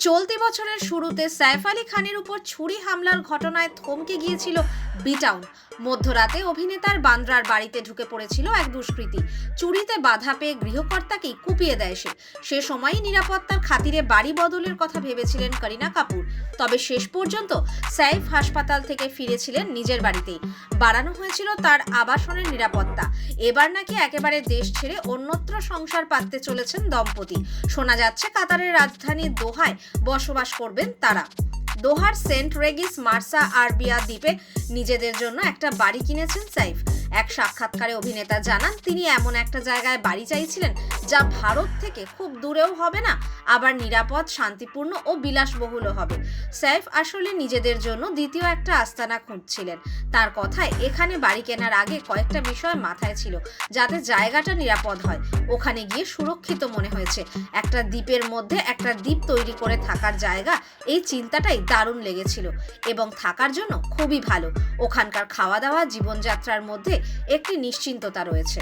চলতি বছরের শুরুতে সাইফ আলী খানের উপর ছুরি হামলার ঘটনায় থমকে গিয়েছিল বিটাউন। মধ্যরাতে অভিনেতার বান্দ্রার বাড়িতে ঢুকে পড়েছিল এক দুষ্কৃতী। চুরিতে বাধা পেয়ে গৃহকর্তাকেই কুপিয়ে দেয় সে। সে সময়ই নিরাপত্তার খাতিরে বাড়ি বদলের কথা ভেবেছিলেন করিনা কাপুর। তবে শেষ পর্যন্ত সাইফ হাসপাতাল থেকে ফিরেছিলেন নিজের বাড়িতেই। বাড়ানো হয়েছিল তার আবাসনের নিরাপত্তা। এবার নাকি একেবারে দেশ ছেড়ে অন্যত্র সংসার পাততে চলেছেন দম্পতি। শোনা যাচ্ছে, কাতারের রাজধানী দোহায় বসবাস করবেন তারা। দোহার সেন্ট রেগিস মার্সা আরবিয়া দ্বীপে নিজেদের জন্য একটা বাড়ি কিনেছেন সাইফ। এক সাক্ষাৎকারে অভিনেতা জানান, তিনি এমন একটা জায়গায় বাড়ি চাইছিলেন যা ভারত থেকে খুব দূরেও হবে না, আবার নিরাপদ, শান্তিপূর্ণ ও বিলাসবহুলও হবে। সাইফ আসলে নিজেদের জন্য দ্বিতীয় একটা আস্তানা খুঁজছিলেন। তার কথায়, এখানে বাড়ি কেনার আগে কয়েকটা বিষয় মাথায় ছিল যাতে জায়গাটা নিরাপদ হয়। ওখানে গিয়ে সুরক্ষিত মনে হয়েছে। একটা দ্বীপের মধ্যে একটা দ্বীপ তৈরি করে থাকার জায়গা, এই চিন্তাটাই দারুণ লেগেছিল এবং থাকার জন্য খুবই ভালো। ওখানকার খাওয়া দাওয়া জীবনযাত্রার মধ্যে একটি নিশ্চিন্ততা রয়েছে।